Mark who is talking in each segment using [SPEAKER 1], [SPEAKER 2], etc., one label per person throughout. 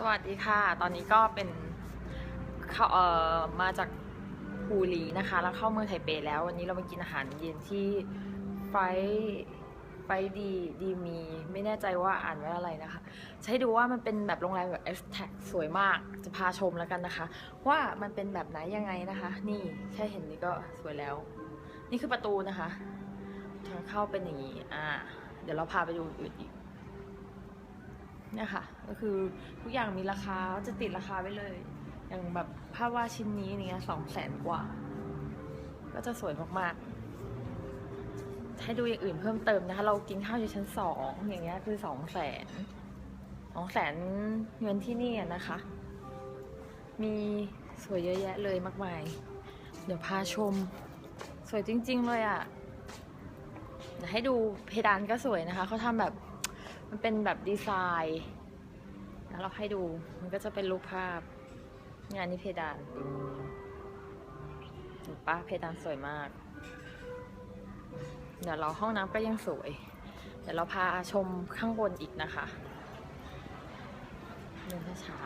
[SPEAKER 1] สวัสดีค่ะ ตอนนี้ก็เป็นเข้าเอ่อมาจากฮูลีนะคะ แล้วเข้าเมืองไทเปแล้ว วันนี้เรามากินอาหารเย็นที่ไฟไฟดีดีมี ไม่แน่ใจว่าอ่านว่าอะไรนะคะให้ดูว่ามันเป็นแบบโรงแรมแบบ s t a g สวยมาก จะพาชมแล้วกันนะคะ ว่ามันเป็นแบบไหนยังไงนะคะ นี่แค่เห็นนี่ก็สวยแล้ว นี่คือประตูนะคะ ทางเข้าเป็นอย่างนี้ อ่า เดี๋ยวเราพาไปดูอื่นอีก เนี่ยค่ะก็คือทุกอย่างมีราคาจะติดราคาไว้เลย อย่างแบบภาพวาดชิ้นนี้เนี่ยสองแสนกว่า ก็จะสวยมากๆ ให้ดูอย่างอื่นเพิ่มเติมนะคะ เรากินข้าวอยู่ชั้นสองอย่างเงี้ยคือสองแสนสองแสนเงินที่นี่นะคะ มีสวยเยอะแยะเลยมากมาย เดี๋ยวพาชม สวยจริง ๆ เลยอะ่ะเดี๋ยวให้ดูเพดานก็สวยนะคะเขาทำแบบ มันเป็นแบบดีไซน์แล้วเราให้ดูมันก็จะเป็นรูปภาพงานนี้เพดานเห็นปะเพดานสวยมาก เดี๋ยวเราห้องน้ำก็ยังสวย เดี๋ยวเราพาชมข้างบนอีกนะคะเดินช้า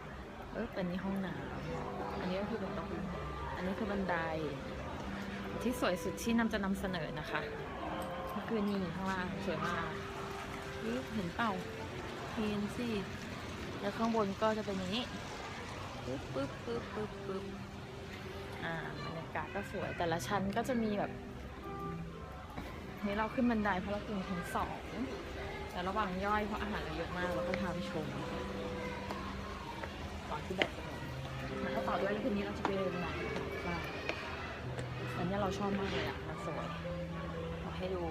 [SPEAKER 1] ๆเอออันนี้ห้องน้ำอันนี้ก็คือเป็นโต๊ะอันนี้คือบันได ที่สวยสุดที่นำจะนำเสนอนะคะก็คือนี่ข้างล่างสวยมาก อุ๊ยเห็นเปล่าเห็นสิแล้วข้างบนก็จะเป็นอย่างนี้ปึ๊บปึ๊บปึ๊บปึ๊บปึ๊บอ่าบรรยากาศก็สวยแต่ละชั้นก็จะมีแบบนี่เราขึ้นบันไดเพราะเรากินชั้นสองแต่ระหว่างย่อยเพราะอาหารเราเยอะมากเราก็พาไปชมก่อนที่แบตจะหมดแล้วก็ต่อด้วยคืนนี้เราจะไปเดินไหนบ้างอันนี้เราชอบมากเลยอะมันสวยเอให้ดู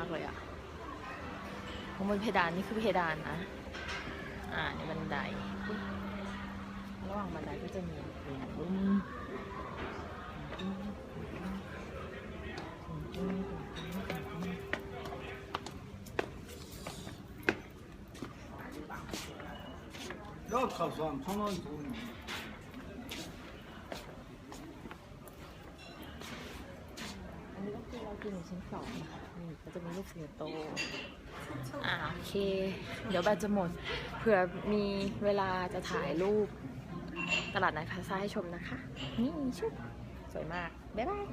[SPEAKER 1] ากเลยอะข้างบนเพดานนี่คือเพดานนะ อ่าในบันได ระหว่างบันไดก็จะมีล่อ
[SPEAKER 2] งข้าวสาร
[SPEAKER 1] ข้างล่างตรงนี้。 เรากินอยู่ชั้นสองนะคะนี่ก็จะมีลูกเสือโตอ่าโอเค เดี๋ยวแบตจะหมดเผื่อมีเวลาจะถ่ายรูป ตลาดนัดพลาซ่าให้ชมนะคะ นี่ชุบสวยมาก บ๊ายบาย